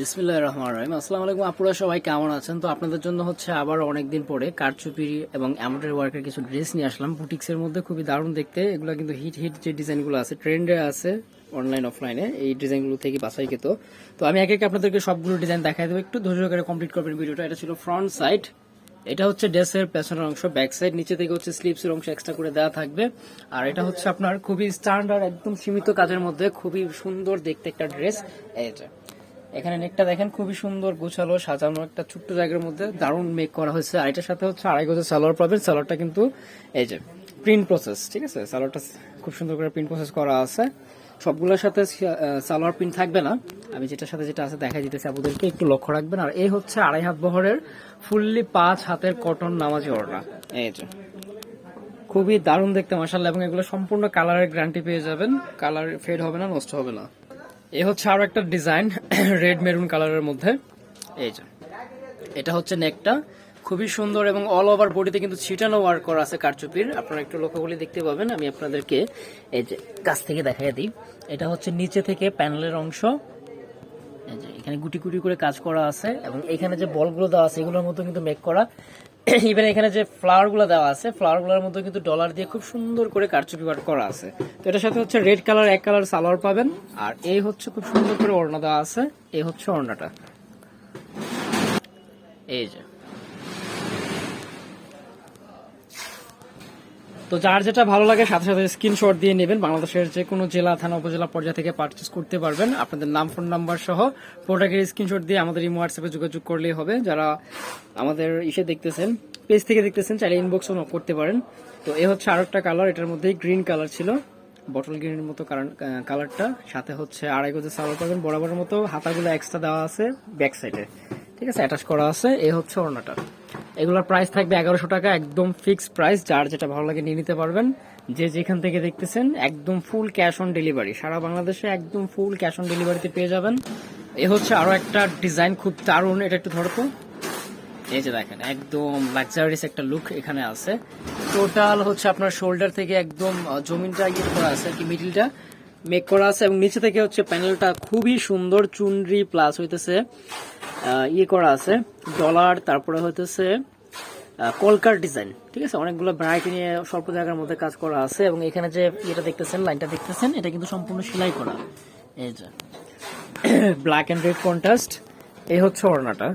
বিসমিল্লাহ রহমান রহিম। আসসালামু আলাইকুম, আপুরা সবাই কেমন আছেন? তো আপনাদের জন্য হচ্ছে আবার অনেকদিন পরে কারচুপি এবং এমব্রয়ডারি ওয়ার্কের কিছু ড্রেস নিয়ে আসলাম। বুটিক্সের মধ্যে খুবই দারুণ দেখতে। এগুলো কিন্তু হিট হিট যে ডিজাইনগুলো আছে, ট্রেন্ডে আছে অনলাইন, অফলাইনে, এই ডিজাইনগুলো থেকে বাছাই খেত তো আমি একে একে আপনাদেরকে সবগুলো ডিজাইন দেখাই দেবো। একটু ধৈর্য করে কমপ্লিট করবেন ভিডিওটা। এটা ছিল ফ্রন্ট সাইড এটা হচ্ছে ড্রেসের পেছনের অংশ ব্যাক সাইড নিচে থেকে হচ্ছে স্লিপস এর অংশ এক্সট্রা করে দেওয়া থাকবে। আর এটা হচ্ছে আপনার খুবই স্ট্যান্ডার্ড একদম সীমিত কাজের মধ্যে খুবই সুন্দর দেখতে একটা ড্রেস। এটা এখানে নেকটা দেখেন খুবই সুন্দর গোছালো, সাজানো একটা ছোট্ট জায়গার মধ্যে দারুণ মেক করা হয়েছে। আর এটার সাথে হচ্ছে আড়াই গজের সালোয়ার পাবেন। সালোয়ারটা কিন্তু এই যে প্রিন্ট প্রসেস ঠিক আছে? সালোয়ারটা খুব সুন্দর করে প্রিন্ট প্রসেস করা আছে। সবগুলোর সাথে সালোয়ার প্রিন্ট থাকবে না। আমি যেটার সাথে যেটা আছে দেখা দিতেছি, আপনাদেরকে একটু লক্ষ্য রাখবেন। আর এই হচ্ছে আড়াই হাত বহরের ফুললি পাঁচ হাতের কটন নামাজি ওড়না এই যে খুবই দারুণ দেখতে মাসাল্লাহ এবং এগুলো সম্পূর্ণ কালারের গ্যারান্টি পেয়ে যাবেন। কালার ফেড হবে না, নষ্ট হবে না। এ হচ্ছে আরও একটা ডিজাইন রেড মেরুন কালারের মধ্যে। এই যে। এটা হচ্ছে নেকটা খুবই সুন্দর এবং অল ওভার বডিতে কিন্তু ছিটানো ওয়ার্ক করা আছে কারচুপির। আপনারা একটু লক্ষ্য দেখতে পাবেন। আমি আপনাদেরকে এই যে কাছ থেকে দেখাই দিই। এটা হচ্ছে নিচে থেকে প্যানেলের অংশ। এখানে গুটি গুটি করে কাজ করা আছে এবং এখানে যে বলগুলো দেওয়া আছে, এগুলোর মতো কিন্তু মেক করা। ইভেন এখানে যে ফ্লাওয়ারগুলো দেওয়া আছে ফ্লাওয়ারগুলোর মধ্যে কিন্তু ডলার দিয়ে খুব সুন্দর করে কারচুপি ওয়ার্ক করা আছে। তো এটার সাথে হচ্ছে রেড কালার এক কালার সালোয়ার পাবেন। আর এই হচ্ছে খুব সুন্দর করে ওড়না দেওয়া আছে। এই হচ্ছে ওড়নাটা। এই যে। তো যার যেটা ভালো লাগে, সাথে সাথে স্ক্রিনশট দিয়ে নেবেন। বাংলাদেশের যে কোনো জেলা, থানা, উপজেলা পর্যায় থেকে পারচেস করতে পারবেন। আপনাদের নাম ফোন নাম্বার সহ প্রোডাক্টের স্ক্রিনশট দিয়ে আমাদের এই হোয়াটসঅ্যাপে যোগাযোগ করলেই হবে। যারা আমাদের ইসে দেখতেছেন পেজ থেকে দেখতেছেন, চাইলে ইনবক্সও করতে পারেন। তো এ হচ্ছে আরও একটা কালার এটার মধ্যেই গ্রিন কালার ছিল। বটল গ্রিনের মতো কালারটা সাথে হচ্ছে আড়াই গজের সালোয়ার পাবেন। বরাবরের মতো হাতাগুলো এক্সট্রা দেওয়া আছে ব্যাক সাইডে ঠিক আছে অ্যাটাচ করা আছে। এ হচ্ছে ওড়নাটা। এগুলোর প্রাইস থাকবে এগারোশো টাকা, একদম ফিক্সড প্রাইস যার যেটা ভালো লাগে নিয়ে নিতে পারবেন। যে যেখান থেকে দেখতেছেন, একদম ফুল ক্যাশ অন ডেলিভারি সারা বাংলাদেশে একদম ফুল ক্যাশ অন ডেলিভারিতে পেয়ে যাবেন। এ হচ্ছে আরও একটা ডিজাইন খুব দারুণ, এটা একটু ধরতো এই যে দেখেন, একদম লাক্সারিস একটা লুক এখানে আছে। টোটাল হচ্ছে আপনার শোল্ডার থেকে একদম জমিনটা ইয়ে করা আছে কি মিডিলটা মেক করা আছে এবং নিচে থেকে হচ্ছে প্যানেলটা খুবই সুন্দর চুনরি প্লাস হইতেছে ইয়ে করা আছে, ডলার, তারপরে হইতেছে কলকার ডিজাইন, ঠিক আছে? অনেকগুলো ভ্যারাইটি নিয়ে স্বল্প জায়গার মধ্যে কাজ করা আছে এবং এখানে যে ইয়েটা দেখতেছেন, লাইনটা দেখতেছেন, এটা কিন্তু সম্পূর্ণ সেলাই করা। এই যে ব্ল্যাক এন্ড রেড কন্ট্রাস্ট এই হচ্ছে ওড়নাটা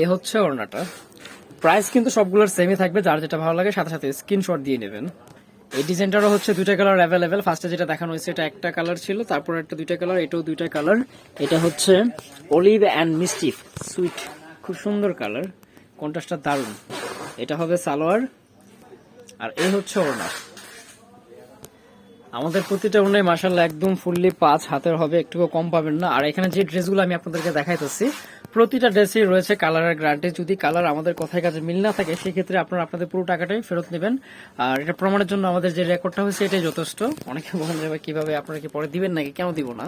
এই হচ্ছে ওড়নাটা। প্রাইস কিন্তু সবগুলোর সেমই থাকবে, যার যেটা ভালো লাগে, সাথে সাথে স্ক্রিনশট দিয়ে নেবেন। এই ডিজাইনটারও হচ্ছে দুইটা কালার অ্যাভেলেবেল ফার্স্টে যেটা দেখানো হয়েছে, এটা একটা কালার ছিল, তারপর একটা দুইটা কালার, এটাও দুইটা কালার। এটা হচ্ছে অলিভ অ্যান্ড মিস্টিফ সুইট খুব সুন্দর কালার, কন্ট্রাস্টটা দারুণ। এটা হবে সালোয়ার, আর এই হচ্ছে ওড়না। আমাদের প্রতিটা ওড়নায় মার্শাল্লাহ একদম ফুললি পাঁচ হাতের হবে, একটুকু কম পাবেন না। আর এখানে যে ড্রেসগুলো আমি আপনাদেরকে দেখাইতেছি প্রতিটা ড্রেসই রয়েছে কালারের গ্যারান্টি যদি কালার আমাদের কথায় কাজে মিল না থাকে, সেক্ষেত্রে আপনারা আপনাদের পুরো টাকাটাই ফেরত নেবেন। আর এটা প্রমাণের জন্য আমাদের যে রেকর্ডটা হয়েছে, এটাই যথেষ্ট। অনেকে বলেন যে ভাই, কীভাবে আপনারা কি পরে দিবেন নাকি? কেন দিব না?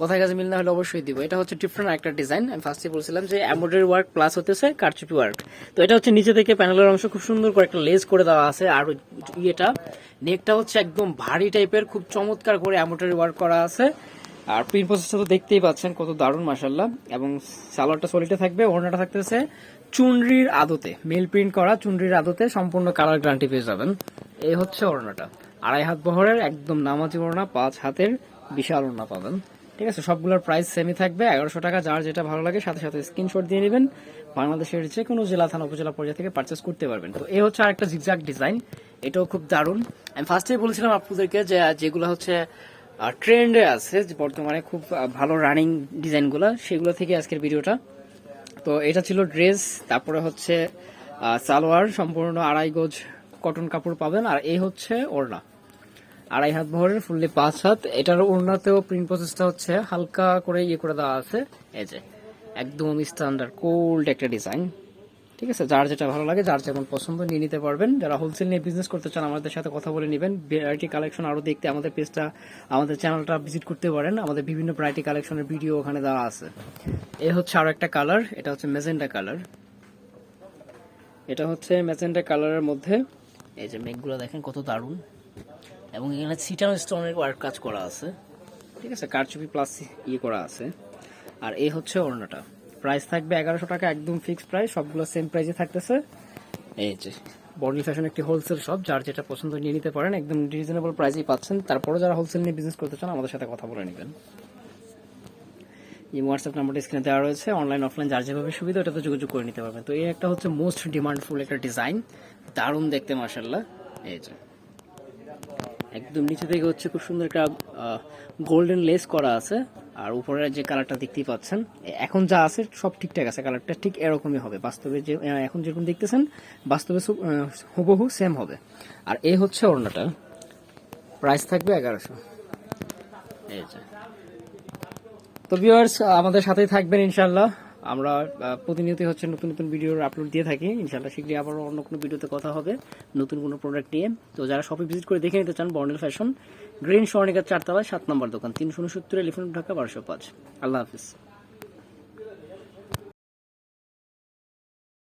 কথায় কাজে মিল না হলে অবশ্যই দিব। এটা হচ্ছে ডিফারেন্ট একটা ডিজাইন আমি ফার্স্টে বলছিলাম যে এমব্রয়ডারি ওয়ার্ক প্লাস হতেছে কারচুপি ওয়ার্ক তো এটা হচ্ছে নিচে থেকে প্যানেলের অংশ। খুব সুন্দর করে একটা লেস করে দেওয়া আছে। আর ইয়েটা নেকটা হচ্ছে একদম ভারী টাইপের খুব চমৎকার করে এমব্রয়ডারি ওয়ার্ক করা আছে। আর প্রিন্ট প্রসেসটা তো দেখতেই পাচ্ছেন কত দারুণ মাসাল্লাহ এবং সালোয়ারটা সলিটে থাকবে, ওড়নাটা থাকতেছে চুনরির আদতে। মেল প্রিন্ট করা চুনরির আদতে সম্পূর্ণ কালার গ্যারান্টি পেয়ে যাবেন। এই হচ্ছে ওড়নাটা। আড়াই হাত বহরের একদম নামাজি ওড়না, পাঁচ হাতের বিশাল ওড়না পাবেন। ঠিক আছে, সবগুলোর প্রাইস সেমই থাকবে। এগারোশো টাকা, যার যেটা ভালো লাগে, সাথে সাথে স্ক্রিনশট দিয়ে নেবেন। বাংলাদেশের যে কোনো জেলা, থানা, উপজেলা পর্যায়ে থেকে পারচেস করতে পারবেন। তো এই হচ্ছে আরেকটা জিগজাক ডিজাইন এটাও খুব দারুণ। আমি ফার্স্টেই বলেছিলাম আপনাদেরকে যে, যেগুলো হচ্ছে ট্রেন্ডে আছে যে বর্তমানে খুব ভালো রানিং ডিজাইনগুলো সেগুলো থেকে আজকের ভিডিওটা। তো এটা ছিল ড্রেস তারপরে হচ্ছে সালোয়ার, সম্পূর্ণ আড়াই গজ কটন কাপড় পাবেন, আর এই হচ্ছে ওড়না। আড়াই হাত ভরের ফুললি পাঁচ হাত। এটার ওড়নাতেও প্রিন্ট প্রসেসটা হচ্ছে হালকা করে ইয়ে করে দেওয়া আছে। এই যে, একদম স্ট্যান্ডার্ড কোল্ড একটা ডিজাইন ঠিক আছে? যার যেটা ভালো লাগে, যার যেমন পছন্দ নিয়ে নিতে পারবেন। যারা হোলসেল নিয়ে বিজনেস করতে চান, আমাদের সাথে কথা বলে নেবেন। ভ্যারাইটি কালেকশন আরও দেখতে আমাদের পেজটা আমাদের চ্যানেলটা ভিজিট করতে পারেন। আমাদের বিভিন্ন ভ্যারাইটি কালেকশনের ভিডিও ওখানে দেওয়া আছে। এ হচ্ছে আরও একটা কালার এটা হচ্ছে মেজেন্ডা কালার এটা হচ্ছে মেজেন্ডা কালারের মধ্যে এই যে মেঘগুলো দেখেন কত দারুণ। এবং এখানে সিটানো স্টোনের ওয়ার্ক কাজ করা আছে। ঠিক আছে? কারচুপি প্লাস ইয়ে করা আছে। আর এই হচ্ছে ওড়নাটা। প্রাইস থাকবে এগারোশো টাকা একদম ফিক্সড প্রাইস সবগুলো সেম প্রাইসে থাকতেছে। এই যে। বর্ণিল ফ্যাশন একটি হোলসেল শপ যার যেটা পছন্দ নিয়ে নিতে পারেন একদম রিজনেবল প্রাইসেই পাচ্ছেন। তারপরে যারা হোলসেল নিয়ে বিজনেস করতে চান আমাদের সাথে কথা বলে নেবেন। এই হোয়াটসঅ্যাপ নাম্বারটা স্ক্রিনে দেওয়া রয়েছে অনলাইন অফলাইন যার যেভাবে সুবিধা ওটাতে যোগাযোগ করে নিতে পারবেন। তো এই একটা হচ্ছে মোস্ট ডিমান্ডফুল একটা ডিজাইন দারুণ দেখতে মার্শাল্লাহ এই যে। একদম নিচে থেকে হচ্ছে খুব সুন্দর একটা গোল্ডেন লেস করা আছে। আর উপরের যে কালারটা দেখতেই পাচ্ছেন, এখন যা আছে সব ঠিকঠাক আছে কালারটা ঠিক এরকমই হবে। বাস্তবে যে এখন যেরকম দেখতেছেন, বাস্তবে হুবহু সেম হবে। আর এই হচ্ছে ওড়নাটা। প্রাইস থাকবে এগারোশো। তো ভিউয়ার্স আমাদের সাথেই থাকবেন ইনশাল্লাহ আমরা প্রতিনিয়তই হচ্ছে নতুন নতুন ভিডিওর আপলোড দিয়ে থাকি। ইনশাল্লাহ শীঘ্রই আবার অন্য কোনো ভিডিওতে কথা হবে, নতুন কোনো প্রোডাক্ট নিয়ে। তো যারা শপে ভিজিট করে দেখে নিতে চান বর্ণেল ফ্যাশন গ্রিন স্বর্ণিকার চারতলায় সাত নম্বর দোকান, তিনশো উনসত্তর এলিফেন্ট ঢাকা, বারোশো পাঁচ। আল্লাহ হাফিজ।